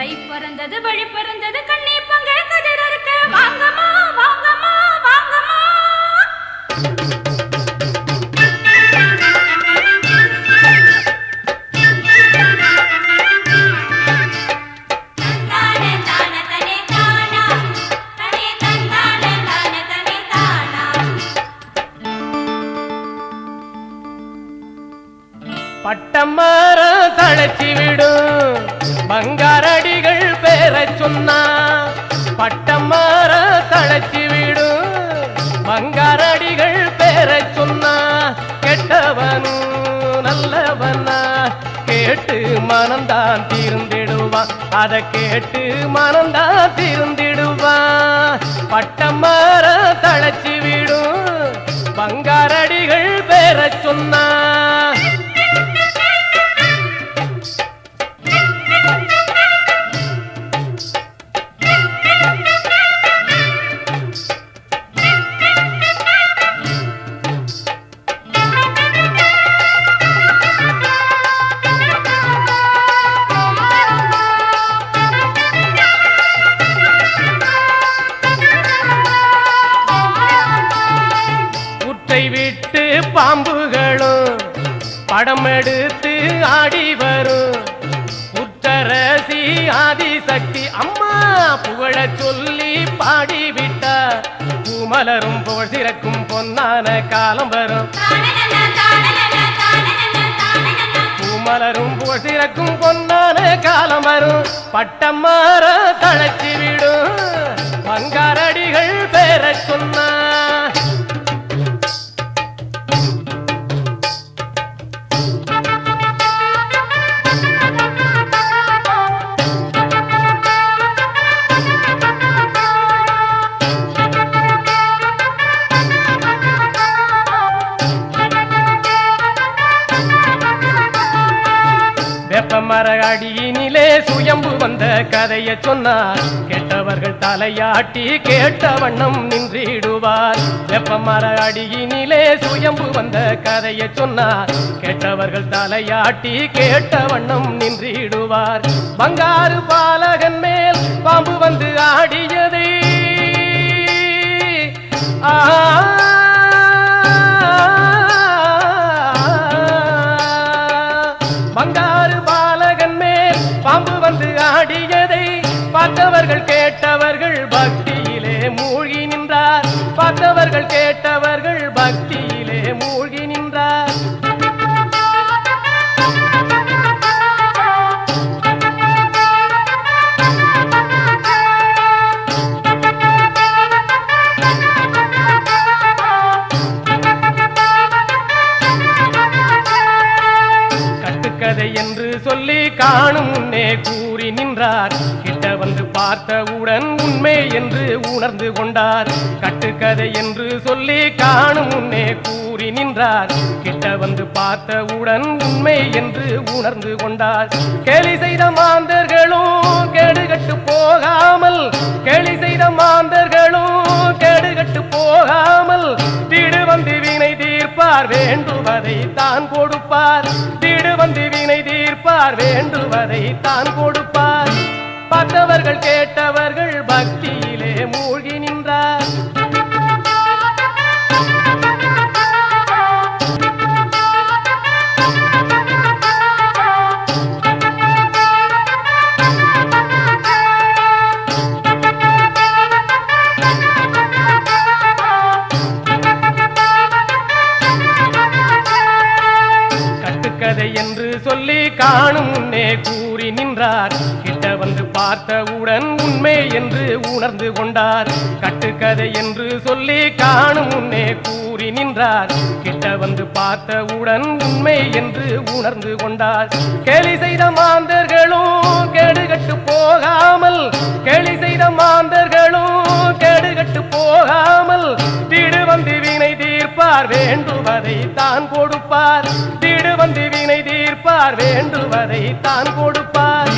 தை பிறந்தது வழி பிறந்தது கண்ணி பங்க கதிர் அறுக்க. வாங்கம்மா வாங்கம்மா வாங்கம்மா. தந்தானே தான தனே தானா. தனே சொன்னா பட்டமரம் தழைச்சி விடும் பங்காரடிகள் பேரச் சொன்னா கெட்டவனும் நல்லவனா? கேட்டு மனந்தான் தீர்ந்திடுவான் அதை கேட்டு மனந்தான் தீர்ந்திடுவான் பட்டமரம் தழைச்சி விடும் பங்காரடிகள் பேரச் சொன்னா விட்டு பாம்புகளும் படம் எடுத்து ஆடி வரும். உத்தரசி ஆதிசக்தி அம்மா புகழ சொல்லி பாடிவிட்டா பூமலரும் புகழ் சிறக்கும் பொன்னான காலம் வரும். பூமலரும் புகழ் சிறக்கும் பொன்னான காலம் வரும். பட்டம் மாற தழைச்சி விடும். பங்காரடிகள் பேரச் சொன்னார். வெப்பமர அடியினிலே சுயம்பு வந்த கதையை சொன்னார். கேட்டவர்கள் தலையாட்டி கேட்ட வண்ணம் நின்றிடுவார். வெப்பமர அடியினிலே சுயம்பு வந்த கதையை சொன்னார். கேட்டவர்கள் தலையாட்டி கேட்ட வண்ணம் நின்றிடுவார். பங்காறு பாலகன் மேல் பாம்பு வந்து ஆடியதே. ஆ என்று சொல்லி காணும் முன்னே கூறி நின்றார். கிட்ட வந்து பார்த்தவுடன் உண்மை என்று உணர்ந்து கொண்டார். கட்டுக்கதை என்று சொல்லி காணும் முன்னே கூறி நின்றார். கிட்ட வந்து பார்த்தவுடன் உண்மை என்று உணர்ந்து கொண்டார். கேலி செய்த தீர்ப்பார் வேண்டுவதை தான் கொடுப்பார். திடு வந்து வினை தீர்ப்பார் வேண்டுவதை தான் கொடுப்பார். பார்த்தவர்கள் கேட்டவர் கதை என்று சொல்லி காணும் முன்னே கூறி நின்றார். கிட்ட வந்து பார்த்தவுடன் உண்மை என்று உணர்ந்து கொண்டார். கட்டுக்கதை என்று சொல்லி காணும் முன்னே கூறி நின்றார். கிட்ட வந்து பார்த்தவுடன் உண்மை என்று உணர்ந்து கொண்டார். கேலி செய்த மாந்தர்களும் தீர்ப்பார் வேண்டுவதை தான் கொடுப்பார். திடு வந்து வினை தீர்ப்பார் வேண்டுவதை தான் கொடுப்பார்.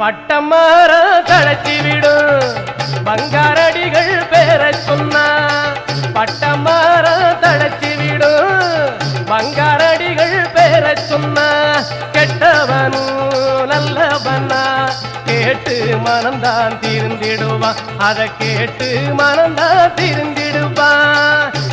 பட்டமர தழைச்சி விடும் பங்காரடிகள் பேரச் சொன்னா பட்டமர தழைச்சி விடும் பங்காரடிகள் பேரச் சொன்னா கெட்டவனும் நல்லவனா? கேட்டு மனந்தான் திருந்திடுவான். அதை கேட்டு மனந்தான் திருந்திடுவான்.